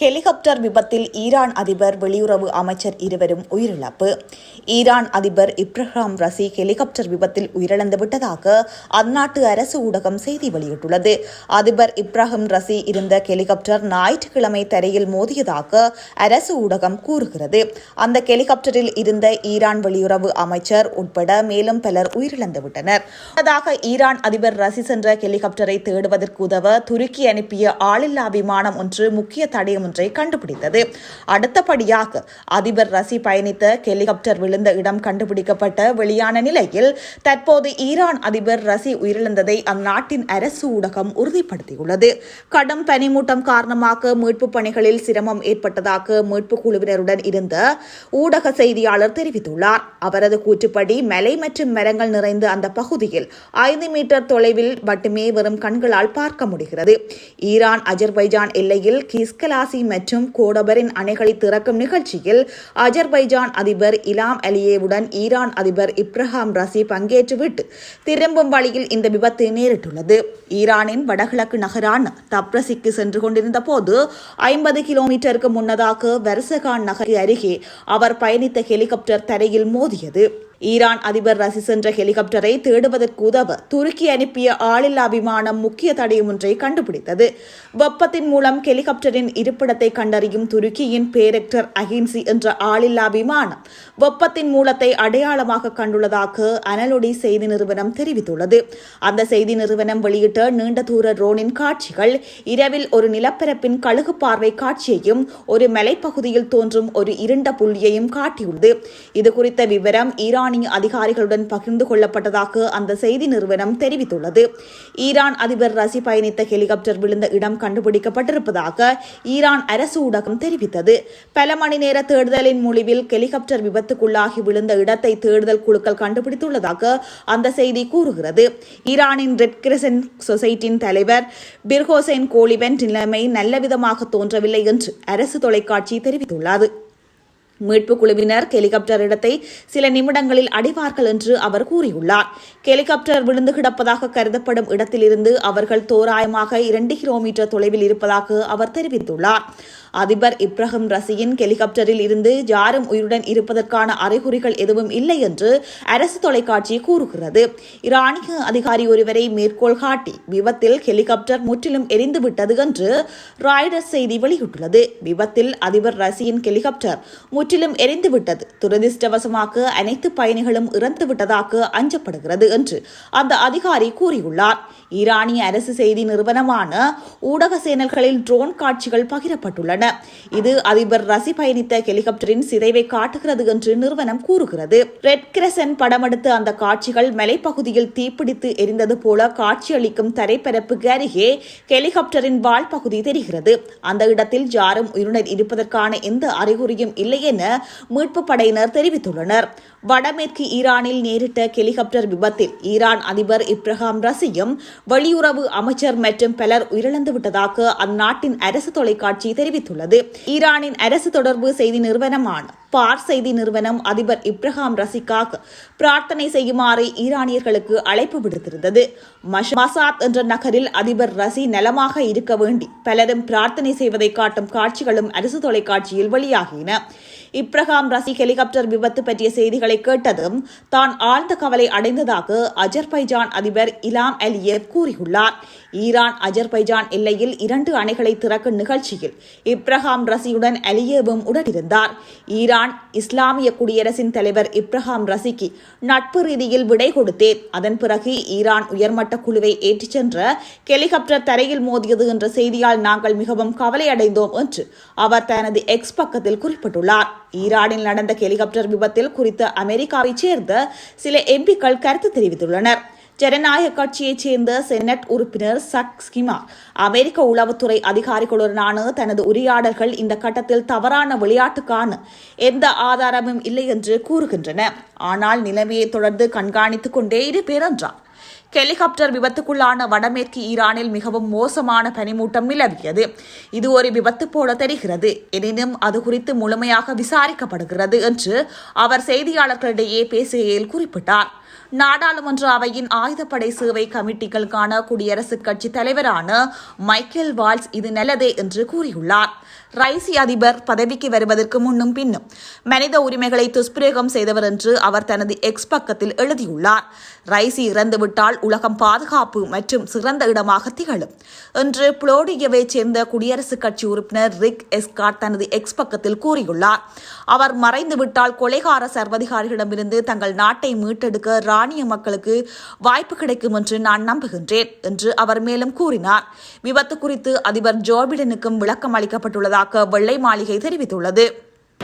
Helicopter விபத்தில் Iran அதிபர் வெளியுறவு அமைச்சர் இருவரும் உயிரிழப்பு. ஈரான் அதிபர் இப்ரஹாம் ரசி ஹெலிகாப்டர் விபத்தில் உயிரிழந்து விட்டதாக அந்நாட்டு அரசு ஊடகம் செய்தி வெளியிட்டுள்ளது. அதிபர் இப்ராஹிம் ரசி இருந்த ஹெலிகாப்டர் ஞாயிற்றுக்கிழமை தரையில் மோதியதாக அரசு ஊடகம் கூறுகிறது. அந்த ஹெலிகாப்டரில் இருந்த ஈரான் வெளியுறவு அமைச்சர் உட்பட மேலும் பலர் உயிரிழந்து விட்டனர். முன்னதாக ஈரான் அதிபர் ரசி சென்ற ஹெலிகாப்டரை தேடுவதற்கு உதவ துருக்கி அனுப்பிய ஆளில்லா விமானம் ஒன்று முக்கிய தடயம் ஒன்றை கண்டுபிடித்தது. அடுத்தபடியாக அதிபர் ரசி பயணித்த ஹெலிகாப்டர் விழுந்த இடம் கண்டுபிடிக்கப்பட்ட வெளியான நிலையில் தற்போது ஈரான் அதிபர் ரசி உயிரிழந்ததை அந்நாட்டின் அரசு ஊடகம் உறுதிப்படுத்தியுள்ளது. கடும் பனிமூட்டம் காரணமாக மீட்பு பணிகளில் சிரமம் ஏற்பட்டதாக மீட்பு குழுவினருடன் இருந்த ஊடக செய்தியாளர் தெரிவித்துள்ளார். அவரது கூற்றுப்படி மலை மற்றும் மரங்கள் நிறைந்த அந்த பகுதியில் ஐந்து மீட்டர் தொலைவில் மட்டுமே வெறும் கண்களால் பார்க்க முடிகிறது. ஈரான் அஜர்பைஜான் எல்லையில் கிஸ்கலாசி மற்றும் கோடபரின் அணைகளை திறக்கும் நிகழ்ச்சியில் அஜர்பைஜான் அதிபர் இலாம் அலியேவுடன் ஈரான் அதிபர் இப்ரஹாம் ரசி பங்கேற்றுவிட்டு திரும்பும் வழியில் இந்த விபத்து நேரிட்டுள்ளது. ஈரானின் வடகிழக்கு நகரான தப்ரசிக்கு சென்று கொண்டிருந்த போது ஐம்பது கிலோமீட்டருக்கு முன்னதாக வெர்சகான் நகர் அருகே அவர் பயணித்த ஹெலிகாப்டர் தரையில் மோதியது. ஈரான் அதிபர் ரசி சென்ற ஹெலிகாப்டரை தேடுவதற்கு உதவ துருக்கி அனுப்பிய ஆளில்லா விமானம் முக்கிய தடயம் ஒன்றை கண்டுபிடித்தது. வெப்பத்தின் மூலம் ஹெலிகாப்டரின் இருப்பிடத்தை கண்டறியும் துருக்கியின் பேரெக்டர் அஹின்சி என்ற ஆளில்லா விமானம் வெப்பத்தின் மூலத்தை அடையாளமாக கண்டுள்ளதாக அனலொடி செய்தி நிறுவனம் தெரிவித்துள்ளது. அந்த செய்தி நிறுவனம் வெளியிட்ட நீண்ட தூர ரோனின் காட்சிகள் இரவில் ஒரு நிலப்பரப்பின் கழுகு பார்வை காட்சியையும் ஒரு மலைப்பகுதியில் தோன்றும் ஒரு இருண்ட புள்ளியையும் காட்டியுள்ளது. இது குறித்த விவரம் ஈரான் ஈரானிய அதிகாரிகளுடன் பகிர்ந்து கொள்ளப்பட்டதாக அந்த செய்தி நிறுவனம் தெரிவித்துள்ளது. ஈரான் அதிபர் ரசி பயணித்த ஹெலிகாப்டர் விழுந்த இடம் கண்டுபிடிக்கப்பட்டிருப்பதாக ஈரான் அரசு ஊடகம் தெரிவித்தது. பல மணி நேர தேடுதலின் முடிவில் ஹெலிகாப்டர் விபத்துக்குள்ளாகி விழுந்த இடத்தை தேடுதல் குழுக்கள் கண்டுபிடித்துள்ளதாக அந்த செய்தி கூறுகிறது. ஈரானின் ரெட் கிரசன் சொசைட்டியின் தலைவர் பிர்ஹோசைன் கோலிபென் நிலைமை நல்லவிதமாக தோன்றவில்லை என்று அரசு தொலைக்காட்சி தெரிவித்துள்ளது. மீட்பு குழுவினர் ஹெலிகாப்டர் இடத்தை சில நிமிடங்களில் அடைவார்கள் என்று அவர் கூறியுள்ளார். ஹெலிகாப்டர் விழுந்து கிடப்பதாக கருதப்படும் இடத்திலிருந்து அவர்கள் தோராயமாக இரண்டு கிலோமீட்டர் தொலைவில் இருப்பதாக அவர் தெரிவித்துள்ளார். அதிபர் இப்ராஹிம் ரசியின் ஹெலிகாப்டரில் இருந்து யாரும் உயிருடன் இருப்பதற்கான அறிகுறிகள் எதுவும் இல்லை என்று அரசு தொலைக்காட்சி கூறுகிறது. ஈரானிய அதிகாரி ஒருவரை மேற்கோள் காட்டி விபத்தில் ஹெலிகாப்டர் முற்றிலும் எரிந்துவிட்டது என்று ராய்டர்ஸ் செய்தி வெளியிட்டுள்ளது. விபத்தில் அதிபர் ரசியின் ஹெலிகாப்டர் முற்றிலும் எரிந்துவிட்டது. துரதிருஷ்டவசமாக அனைத்து பயணிகளும் இறந்துவிட்டதாக அஞ்சப்படுகிறது என்று அந்த அதிகாரி கூறியுள்ளார். ஈரானிய அரசு செய்தி நிறுவனமான ஊடக சேனல்களில் ட்ரோன் காட்சிகள் பகிரப்பட்டுள்ளன. இது அதிபர் ரசி பயணித்த ஹெலிகாப்டரின் சிதைவை காட்டுகிறது என்று நிறுவனம் கூறுகிறது. ரெட் கிரசன் படமெடுத்த அந்த காட்சிகள் மலைப்பகுதியில் தீப்பிடித்து எரிந்தது போல காட்சியளிக்கும் தரைப்பரப்புக்கு அருகே ஹெலிகாப்டரின் வால் பகுதி தெரிகிறது. அந்த இடத்தில் யாரும் உயிருடன் இருப்பதற்கான எந்த அறிகுறியும் இல்லை என மீட்பு படையினர் தெரிவித்துள்ளனர். வடமேற்கு ஈரானில் நேரிட்ட ஹெலிகாப்டர் விபத்தில் ஈரான் அதிபர் இப்ரஹாம் ரசியும் வெளியுறவு அமைச்சர் மற்றும் பலர் உயிரிழந்து விட்டதாக அந்நாட்டின் அரசு தொலைக்காட்சி தெரிவித்துள்ளது. ஈரானின் அரசு தொடர்பு செய்தி நிறுவனமான பார் செய்தி நிறுவனம் அதிபர் இப்ரஹாம் ரசிகாக் பிரார்த்தனை செய்யுமாறு ஈரானியர்களுக்கு அழைப்பு விடுத்திருந்தது. மசாத் என்ற நகரில் அதிபர் ரசி நலமாக இருக்க வேண்டி பலரும் பிரார்த்தனை செய்வதை காட்டும் காட்சிகளும் அரசு தொலைக்காட்சியில் வெளியாகின. இப்ரஹாம் ரசி ஹெலிகாப்டர் விபத்து பற்றிய செய்திகளை கேட்டதும் தான் ஆழ்ந்த கவலை அடைந்ததாக அஜர்பைஜான் அதிபர் இலாம் அலியேவ் கூறியுள்ளார். ஈரான் அஜர்பைஜான் எல்லையில் இரண்டு அணைகளை திறக்கும் நிகழ்ச்சியில் இப்ரஹாம் ரசியுடன் அலியேவும் உடனிருந்தார். ஈரான் இஸ்லாமிய குடியரசின் தலைவர் இப்ரஹாம் ரசிக்கு நட்பு ரீதியில் விடை கொடுத்தேன் அதன் பிறகு ஈரான் உயர்மட்ட குழுவை ஏற்றிச் சென்ற ஹெலிகாப்டர் தரையில் மோதியது என்ற செய்தியால் நாங்கள் மிகவும் கவலையடைந்தோம் என்று அவர் தனது எக்ஸ் பக்கத்தில் குறிப்பிட்டுள்ளார். ஈரானில் நடந்த ஹெலிகாப்டர் விபத்தில் குறித்து அமெரிக்காவைச் சேர்ந்த சில எம்பிக்கள் கருத்து தெரிவித்துள்ளனர். ஜனநாயக கட்சியைச் சேர்ந்த செனட் உறுப்பினர் சக் ஸ்கிமா. அமெரிக்க உளவுத்துறை அதிகாரிகளுடனான தனது உரையாடல்கள் இந்த கட்டத்தில் தவறான விளையாட்டுக்கான எந்த ஆதாரமும் இல்லை என்று கூறுகின்றன. ஆனால் நிலைமையை தொடர்ந்து கண்காணித்துக் கொண்டே இருப்பேன் என்றார் ஹெலிகாப்டர் விபத்துக்குள்ளான வடமேற்கு ஈரானில் மிகவும் மோசமான பனிமூட்டம் நிலவியது. இது ஒரு விபத்து போல தெரிகிறது. எனினும் அது குறித்து முழுமையாக விசாரிக்கப்படுகிறது என்று அவர் செய்தியாளர்களிடையே பேசுகையில் குறிப்பிட்டார். நாடாளுமன்ற அவையின் ஆயுதப்படை சேவை கமிட்டிகளுக்கான குடியரசுக் கட்சி தலைவரான மைக்கேல் வால்ஸ் இது நல்லதே என்று கூறியுள்ளார். ரைசி அதிபர் பதவிக்கு வருவதற்கு முன்னும் பின்னும் மனித உரிமைகளை துஷ்பிரயோகம் செய்தவர் என்று அவர் தனது எக்ஸ் பக்கத்தில் எழுதியுள்ளார். ரைசி இறந்துவிட்டால் உலகம் பாதுகாப்பு மற்றும் சிறந்த இடமாக திகழும் என்று புளோடியவை சேர்ந்த குடியரசுக் கட்சி உறுப்பினர் ரிக் எஸ்காட் தனது எக்ஸ் பக்கத்தில் கூறியுள்ளார். அவர் மறைந்துவிட்டால் கொலைகார சர்வதிகாரிகளிடமிருந்து தங்கள் நாட்டை மீட்டெடுக்க ராணிய மக்களுக்கு வாய்ப்பு கிடைக்கும் என்று நான் நம்புகின்றேன் என்று அவர் மேலும் கூறினார். விபத்து குறித்து அதிபர் ஜோ பிடனுக்கும் விளக்கம் அளிக்கப்பட்டுள்ளதாக வெள்ளை மாளிகை தெரிவித்துள்ளது.